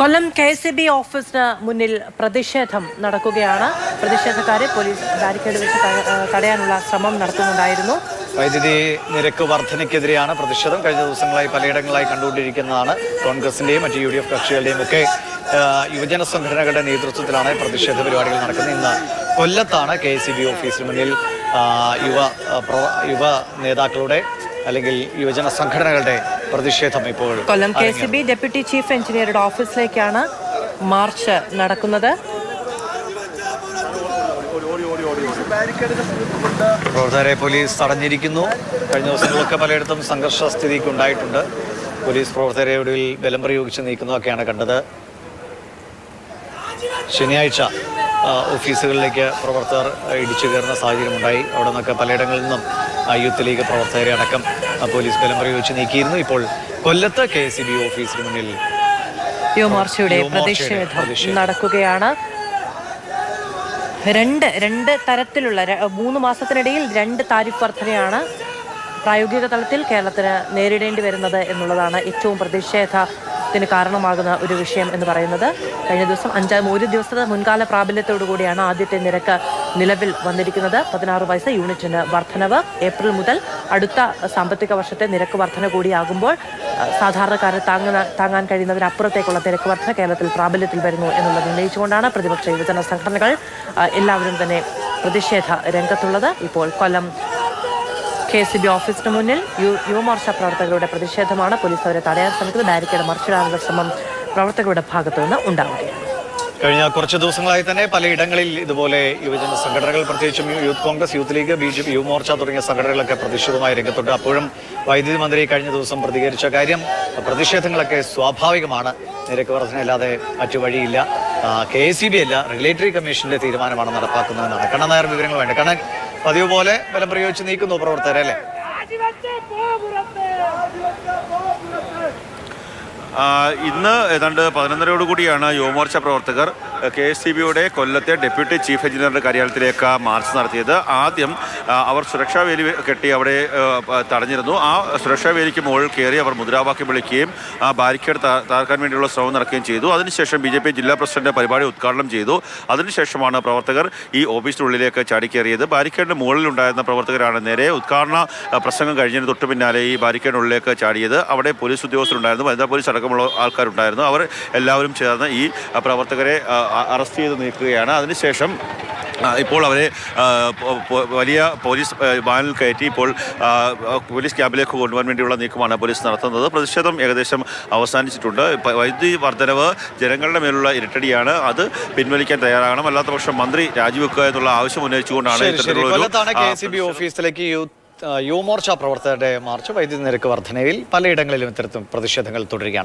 കൊല്ലം K S B ഓഫീസിന് മുന്നിൽ പ്രതിഷേധം നടക്കുകയാണ്. പ്രതിഷേധക്കാരെ പോലീസ് ബാരിക്കേഡ് വെച്ച് തടയാനുള്ള ശ്രമം നടത്തുന്നുണ്ടായിരുന്നു. വൈദ്യുതി നിരക്ക് വർധനയ്ക്കെതിരെയാണ് പ്രതിഷേധം. കഴിഞ്ഞ ദിവസങ്ങളായി പലയിടങ്ങളായി കണ്ടുകൊണ്ടിരിക്കുന്നതാണ് കോൺഗ്രസിന്റെയും മറ്റ് യു ഡി എഫ് കക്ഷികളുടെയും ഒക്കെ യുവജന സംഘടനകളുടെ നേതൃത്വത്തിലാണ് പ്രതിഷേധ പരിപാടികൾ നടക്കുന്നത്. ഇന്ന് കൊല്ലത്താണ് കെ എസ് ബി ഓഫീസിന് മുന്നിൽ യുവ യുവ നേതാക്കളുടെ അല്ലെങ്കിൽ യുവജന സംഘടനകളുടെ പ്രതിഷേധം ഇപ്പോൾ Kollam K C B deputy chief എഞ്ചിനീയറുടെ ഓഫീസിലേക്കാണ് മാർച്ച് നടക്കുന്നത്. പ്രവർത്തകരെ പോലീസ് തടഞ്ഞിരിക്കുന്നു. കഴിഞ്ഞ ദിവസങ്ങളൊക്കെ പലയിടത്തും സംഘർഷ സ്ഥിതിക്ക് ഉണ്ടായിട്ടുണ്ട്. പോലീസ് പ്രവർത്തകരെ ഒടുവിൽ ബലം പ്രയോഗിച്ച് നീക്കുന്നതൊക്കെയാണ് കണ്ടത്. ശനിയാഴ്ച ഓഫീസുകളിലേക്ക് പ്രവർത്തകർ ഇടിച്ചു കയറുന്ന സാഹചര്യമുണ്ടായി. അവിടെ നിന്നൊക്കെ പലയിടങ്ങളിൽ നിന്നും യൂത്ത് ലീഗ് പ്രവർത്തകരെ അടക്കം പോലീസ് ബലം പ്രയോഗിച്ച് നീക്കിയിരുന്നു ഇപ്പോൾ കൊല്ലത്ത് കെ സി ബി ഓഫീസിന് മുന്നിൽ യുവമോർച്ചയുടെ പ്രതിഷേധം പ്രതിഷേധം. നടക്കുകയാണ് രണ്ട് രണ്ട് തരത്തിലുള്ള മൂന്ന് മാസത്തിനിടയിൽ രണ്ട് താരിഫ് വർധനയാണ് പ്രായോഗിക തലത്തിൽ കേരളത്തിന് നേരിടേണ്ടി വരുന്നത് എന്നുള്ളതാണ് ഏറ്റവും പ്രതിഷേധത്തിന് കാരണമാകുന്ന ഒരു വിഷയം എന്ന് പറയുന്നത്. കഴിഞ്ഞ ദിവസം അഞ്ചാം ഒരു ദിവസത്തെ മുൻകാല പ്രാബല്യത്തോടു കൂടിയാണ് ആദ്യത്തെ നിരക്ക് നിലവിൽ വന്നിരിക്കുന്നത്. പതിനാറ് പൈസ യൂണിറ്റിന് വർധനവ്. ഏപ്രിൽ മുതൽ അടുത്ത സാമ്പത്തിക വർഷത്തെ നിരക്ക് വർധന കൂടിയാകുമ്പോൾ സാധാരണക്കാരെ താങ്ങുന്ന താങ്ങാൻ കഴിയുന്നതിനപ്പുറത്തേക്കുള്ള നിരക്ക് വർധന കേരളത്തിൽ പ്രാബല്യത്തിൽ വരുന്നു എന്നുള്ളത് ഉന്നയിച്ചുകൊണ്ടാണ് പ്രതിപക്ഷ യുവജന സംഘടനകൾ എല്ലാവരും തന്നെ പ്രതിഷേധ രംഗത്തുള്ളത്. ഇപ്പോൾ കൊല്ലം കെ എസ് ബി ഓഫീസിന് മുന്നിൽ യുവമോർച്ച പ്രവർത്തകരുടെ പ്രതിഷേധമാണ് പോലീസ് അവരെ തടയാൻ ശ്രമിക്കുന്നത്. ബാരിക്കേഡ് മറിച്ചിടാനുള്ള ശ്രമം പ്രവർത്തകരുടെ ഭാഗത്തു നിന്ന് ഉണ്ടാവുകയാണ്. കഴിഞ്ഞ കുറച്ച് ദിവസങ്ങളായി തന്നെ പലയിടങ്ങളിൽ ഇതുപോലെ യുവജന സംഘടനകൾ പ്രത്യേകിച്ചും Youth Congress Youth League B J P Yuvamorcha തുടങ്ങിയ സംഘടനകളൊക്കെ പ്രതിഷേധമായി രംഗത്തുണ്ട്. അപ്പോഴും വൈദ്യുതി മന്ത്രി കഴിഞ്ഞ ദിവസം പ്രതികരിച്ച കാര്യം പ്രതിഷേധങ്ങളൊക്കെ സ്വാഭാവികമാണ്. നിരക്ക് വർധനയില്ലാതെ മറ്റു വഴിയില്ല. കെ എസ് സി ബി അല്ല റെഗുലേറ്ററി കമ്മീഷന്റെ തീരുമാനമാണ് നടപ്പാക്കുന്നതെന്നാണ്. കണ്ണൻ നായർ വിവരങ്ങൾ വേണ്ട. കണ്ണൻ പതിവ് പോലെ ബലം പ്രയോഗിച്ച് നീക്കുന്നു പ്രവർത്തകരെ അല്ലേ? ഇന്ന് ഏതാണ്ട് പതിനൊന്നരയോടുകൂടിയാണ് യുവമോർച്ച പ്രവർത്തകർ കെ എസ് സി ബിയുടെ കൊല്ലത്തെ ഡെപ്യൂട്ടി ചീഫ് എഞ്ചിനീയറുടെ കാര്യാലയത്തിലേക്ക് മാർച്ച് നടത്തിയത്. ആദ്യം അവർ സുരക്ഷാ വേലി കെട്ടി അവിടെ തടഞ്ഞിരുന്നു. ആ സുരക്ഷാ വേലിക്ക് മുകളിൽ കയറി അവർ മുദ്രാവാക്യം വിളിക്കുകയും ആ ബാരിക്കേഡ് തകർക്കാൻ വേണ്ടിയുള്ള ശ്രമം നടക്കുകയും ചെയ്തു. അതിനുശേഷം ബി ജെ പി ജില്ലാ പ്രസിഡന്റ് പരിപാടി ഉദ്ഘാടനം ചെയ്തു. അതിനുശേഷമാണ് പ്രവർത്തകർ ഈ ഓഫീസിനുള്ളിലേക്ക് ചാടിക്കേറിയത്. ബാരിക്കേഡിന് മുകളിലുണ്ടായിരുന്ന പ്രവർത്തകരാണ് നേരെ ഉദ്ഘാടന പ്രസംഗം കഴിഞ്ഞതിന് തൊട്ട് പിന്നാലെ ഈ ബാരിക്കേഡിനുള്ളിലേക്ക് ചാടിയത്. അവിടെ പോലീസ് ഉദ്യോഗസ്ഥരുണ്ടായിരുന്നു. വനിതാ പോലീസ് അടക്കമുള്ള ആൾക്കാരുണ്ടായിരുന്നു. അവർ എല്ലാവരും ചേർന്ന് ഈ പ്രവർത്തകരെ അറസ്റ്റ് ചെയ്ത് നീക്കുകയാണ് അതിനുശേഷം ഇപ്പോൾ അവരെ വലിയ പോലീസ് വാനിൽ കയറ്റി ഇപ്പോൾ പോലീസ് ക്യാമ്പിലേക്ക് കൊണ്ടുപോകാൻ വേണ്ടിയുള്ള നീക്കമാണ് പോലീസ് നടത്തുന്നത്. പ്രതിഷേധം ഏകദേശം അവസാനിച്ചിട്ടുണ്ട്. വൈദ്യുതി വർധനവ് ജനങ്ങളുടെ മേലുള്ള ഇരട്ടടിയാണ്. അത് പിൻവലിക്കാൻ തയ്യാറാകണം. അല്ലാത്ത പക്ഷം മന്ത്രി രാജിവെക്കുക എന്നുള്ള ആവശ്യം ഉന്നയിച്ചുകൊണ്ടാണ് ഇത്തരത്തിലുള്ള ഓഫീസിലേക്ക് യുവമോർച്ച പ്രവർത്തകരുടെ മാർച്ച് വൈദ്യുതി നിരക്ക് വർധനയിൽ പലയിടങ്ങളിലും ഇത്തരത്തിൽ പ്രതിഷേധങ്ങൾ തുടരുകയാണ്.